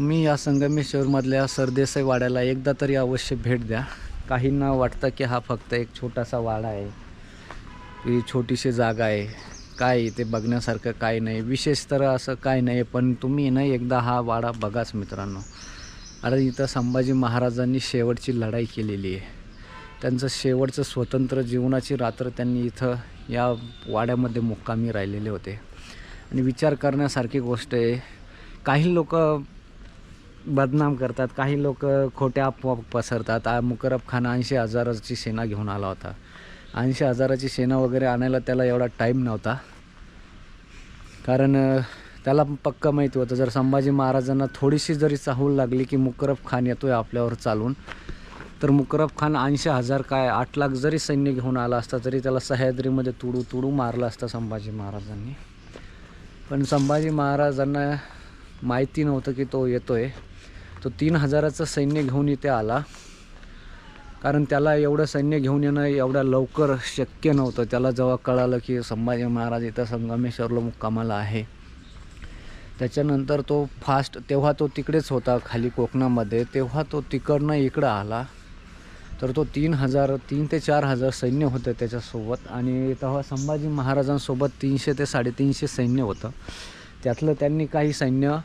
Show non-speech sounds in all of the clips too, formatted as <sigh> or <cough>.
तुम्ही या संगमेश्वरमधल्या सरदेसाई वाड्याला एकदा तरी अवश्य भेट द्या. काहींना वाटतं की हा फक्त एक छोटासा वाडा आहे. ही छोटीशी जागा आहे. काय इथे बघण्यासारखं काय नाही. विशेष तर असं काय नाही पण तुम्ही ना एकदा हा वाडा बघाच मित्रांनो. अरे इथं संभाजी महाराजांनी शेवटची लढाई केलेली आहे. त्यांचं शेवटचं स्वतंत्र जीवनाची रात्र त्यांनी इथं या वाड्यामध्ये मुक्कामी राहिलेले होते. आणि विचार करण्यासारखी गोष्ट आहे. काही लोक बदनाम करतात. काही लोक खोट्या अफवा पसरतात. मुकरब खान ऐंशी हजाराची सेना घेऊन आला होता. ऐंशी हजाराची सेना वगैरे आणायला त्याला एवढा टाईम नव्हता. कारण त्याला पक्कं माहिती होतं. जर संभाजी महाराजांना थोडीशी जरी चाहूल लागली की मुकरब खान येतोय आपल्यावर चालून तर मुकरब खान ऐंशी हजार काय आठ लाख जरी सैन्य घेऊन आला असता तरी त्याला सह्याद्रीमध्ये तुडू तुडू मारलं असतं संभाजी महाराजांनी. पण संभाजी महाराजांना माहिती नव्हतं की तो येतोय. तो तीन हजाराचं सैन्य घेऊन इथे आला. कारण त्याला एवढं सैन्य घेऊन येणं एवढ्या लवकर शक्य नव्हतं. त्याला जेव्हा कळालं की संभाजी महाराज इथं संगमेश्वरला मुक्कामाला आहे. त्याच्यानंतर तो फास्ट तेव्हा तो तिकडेच होता खाली कोकणामध्ये. तेव्हा तो तिकडनं इकडं आला. तर तो तीन हजार तीन ते चार हजार सैन्य होतं त्याच्यासोबत. आणि तेव्हा संभाजी महाराजांसोबत तीनशे ते साडेतीनशे सैन्य होतं. त्यातलं त्यांनी काही सैन्य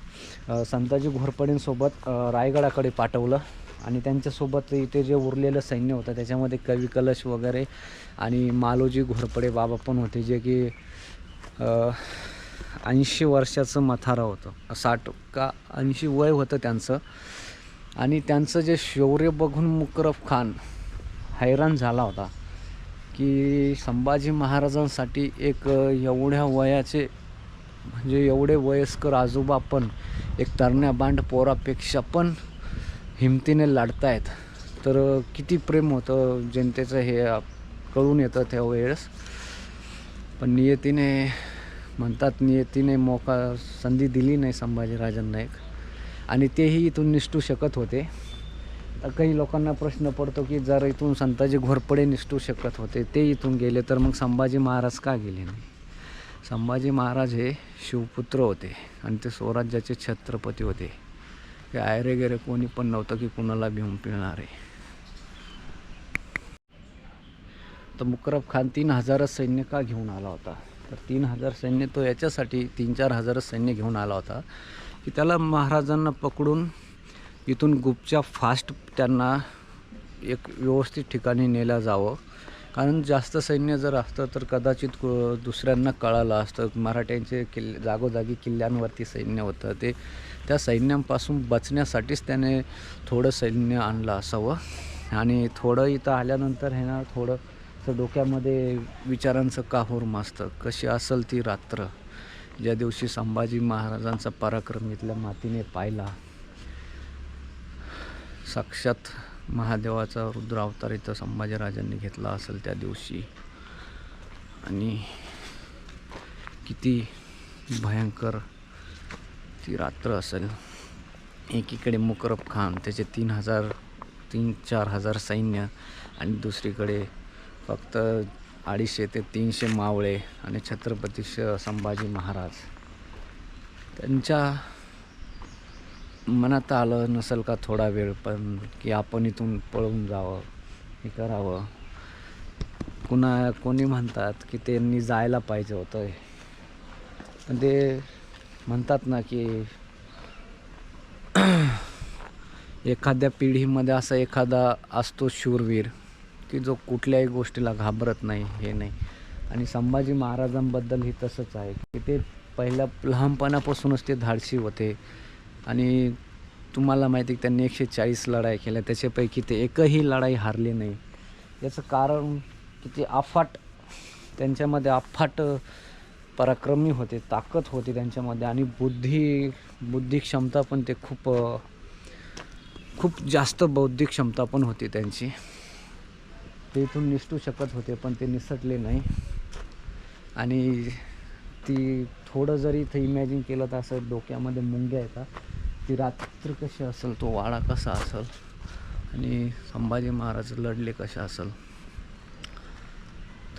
संताजी घोरपडेंसोबत रायगडाकडे पाठवलं. आणि त्यांच्यासोबत इथे जे उरलेलं सैन्य होतं त्याच्यामध्ये कवी कलश वगैरे आणि मालोजी घोरपडे बाबा पण होते जे की ऐंशी वर्षाचं मथारा होतं. साठ का ऐंशी वय होतं त्यांचं. आणि त्यांचं जे शौर्य बघून मुकरफ खान हैराण झाला होता की संभाजी महाराजांसाठी एक एवढ्या वयाचे म्हणजे एवढे वयस्कर आजोबा पण एक तरण्या बांड पोरापेक्षा पण हिमतीने लढतायत. तर किती प्रेम होतं जनतेचं हे कळून येतं त्यावेळेस. पण नियतीने म्हणतात नियतीने मोका संधी दिली नाही संभाजीराजांना एक. आणि तेही इथून निष्ठू शकत होते. तर काही लोकांना प्रश्न पडतो की जर इथून संताजी घोरपडे निष्ठू शकत होते ते इथून गेले तर मग संभाजी महाराज का गेले नाही? संभाजी महाराज हे शिवपुत्र होते आणि ते स्वराज्याचे छत्रपती होते. ते आयरे गेरे कोणी पण नव्हतं की कुणाला भिवून पिळणारे तर मुकरब खान तीन हजारच सैन्य का घेऊन आला होता? तर तीन हजार सैन्य तो याच्यासाठी तीन चार हजारच सैन्य घेऊन आला होता की त्याला महाराजांना पकडून इथून गुपच्या फास्ट त्यांना एक व्यवस्थित ठिकाणी नेलं जावं. कारण जास्त सैन्य जर असतं तर कदाचित दुसऱ्यांना कळालं असतं. मराठ्यांचे किल्ले जागोजागी किल्ल्यांवरती सैन्य होतं. ते त्या सैन्यांपासून बचण्यासाठीच त्याने थोडं सैन्य आणलं असावं. आणि थोडं इथं आल्यानंतर हे ना थोडंसं डोक्यामध्ये विचारांचं काहूर मासतं कशी असेल ती रात्र? ज्या दिवशी संभाजी महाराजांचा पराक्रम इथल्या मातीने पाहिला. साक्षात महादेवाचा रुद्रावतार इथं संभाजीराजांनी घेतला असेल त्या दिवशी. आणि किती भयंकर ती रात्र असेल. एकीकडे मुकरब खान त्याचे तीन हजार तीन चार हजार सैन्य आणि दुसरीकडे फक्त अडीचशे ते तीनशे मावळे आणि छत्रपती श- संभाजी महाराज. त्यांच्या मनात आलं नसेल का थोडा वेळ पण की आपण इथून पळून जावं हे करावं. कुणा कोणी म्हणतात की त्यांनी जायला पाहिजे होतं पण ते म्हणतात ना की <clears throat> एखाद्या पिढीमध्ये असा एखादा असतो शूरवीर की जो कुठल्याही गोष्टीला घाबरत नाही हे नाही. आणि संभाजी महाराजांबद्दल ही तसंच आहे की ते पहिल्या लहानपणापासूनच ते धाडसी होते. आणि तुम्हाला माहिती आहे की त्यांनी एकशे चाळीस लढाई केल्या. त्याच्यापैकी ते एकही लढाई हारली नाही. याचं कारण किती अफाट त्यांच्यामध्ये अफाट पराक्रमी होते ताकद होती त्यांच्यामध्ये आणि बुद्धी बुद्धिक क्षमता पण ते खूप खूप जास्त बौद्धिक क्षमता पण होती त्यांची. ते इथून निसटू शकत होते पण ते निसटले नाही. आणि ती थोडं जरी इथं इमॅजिन केलं तर असं डोक्यामध्ये मुंग्या येतात. ती रात्र कशी असेल तो वाडा कसा असेल आणि संभाजी महाराज लढले कसे असेल.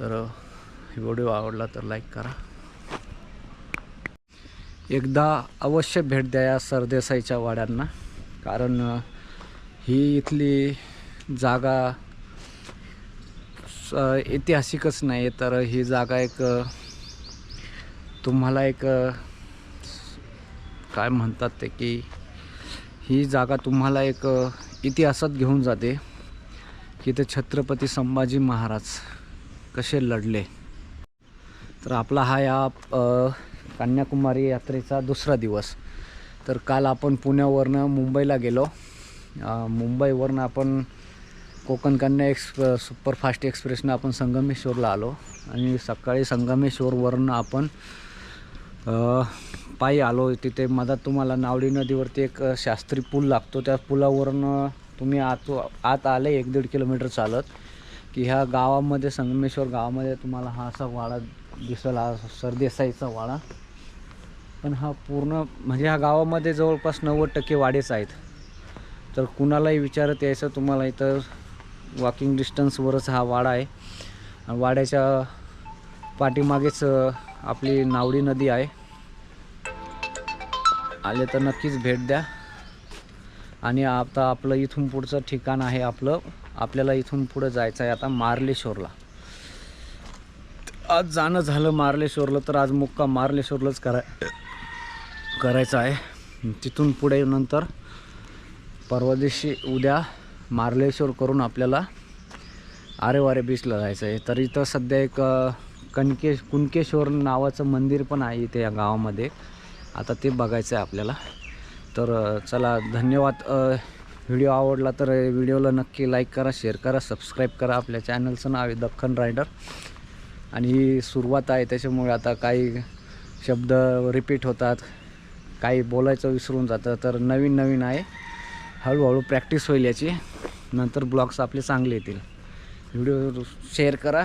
तर व्हिडिओ आवडला तर लाईक करा. एकदा अवश्य भेट द्या या सरदेसाईच्या वाड्यांना कारण ही इथली जागा स- ऐतिहासिकच नाही तर ही जागा एक तुम्हाला एक काय म्हणतात ते की ही जागा तुम्हाला एक इतिहासात घेऊन जाते. की ते छत्रपती संभाजी महाराज कसे लढले. तर आपला हा या कन्याकुमारी यात्रेचा दुसरा दिवस. तर काल आपण पुण्यावरनं मुंबईला गेलो. मुंबईवरनं आपण कोकण कन्या एक्सप्रेस सुपरफास्ट एक्सप्रेसनं आपण संगमेश्वरला आलो. आणि सकाळी संगमेश्वरवरनं आपण पायी आलो तिथे मधात तुम्हाला नावडी नदीवरती एक शास्त्री पूल लागतो. त्या पुलावरून तुम्ही आत आत आले एक दीड किलोमीटर चालत की ह्या गावामध्ये संगमेश्वर गावामध्ये तुम्हाला हा असा वाडा दिसेल हा सरदेसाईचा वाडा. पण हा पूर्ण म्हणजे ह्या गावामध्ये जवळपास नव्वद टक्के वाडेच आहेत. तर कुणालाही विचारत यायचं तुम्हाला इथं वॉकिंग डिस्टन्सवरच हा वाडा आहे. आणि वाड्याच्या पाठीमागेच आपली नावडी नदी आहे. आले तर नक्कीच भेट द्या. आणि आता आपलं इथून पुढचं ठिकाण आहे आपलं. आपल्याला इथून पुढं जायचं आहे आता मार्लेश्वरला. आज जाणं झालं मार्लेश्वरला तर आज मुक्का मार्लेश्वरलाच कराय करायचं आहे. तिथून पुढे नंतर परवा दिवशी उद्या मार्लेश्वर करून आपल्याला आरेवारे बीचला जायचं आहे. तर इथं सध्या एक कणके कुणकेश्वर नावाचं मंदिर पण आहे इथे या गावामध्ये. आता ते बघायचं आहे आपल्याला. तर चला धन्यवाद. व्हिडिओ आवडला तर व्हिडिओला नक्की लाईक करा शेअर करा सबस्क्राईब करा आपल्या चॅनलचं नाव आहे दख्खन रायडर. आणि ही सुरुवात आहे त्याच्यामुळे आता काही शब्द रिपीट होतात. काही बोलायचं विसरून जातं. तर नवीन नवीन आहे. हळूहळू प्रॅक्टिस होईल याची. नंतर ब्लॉग्स आपले चांगले येतील. व्हिडिओ शेअर करा.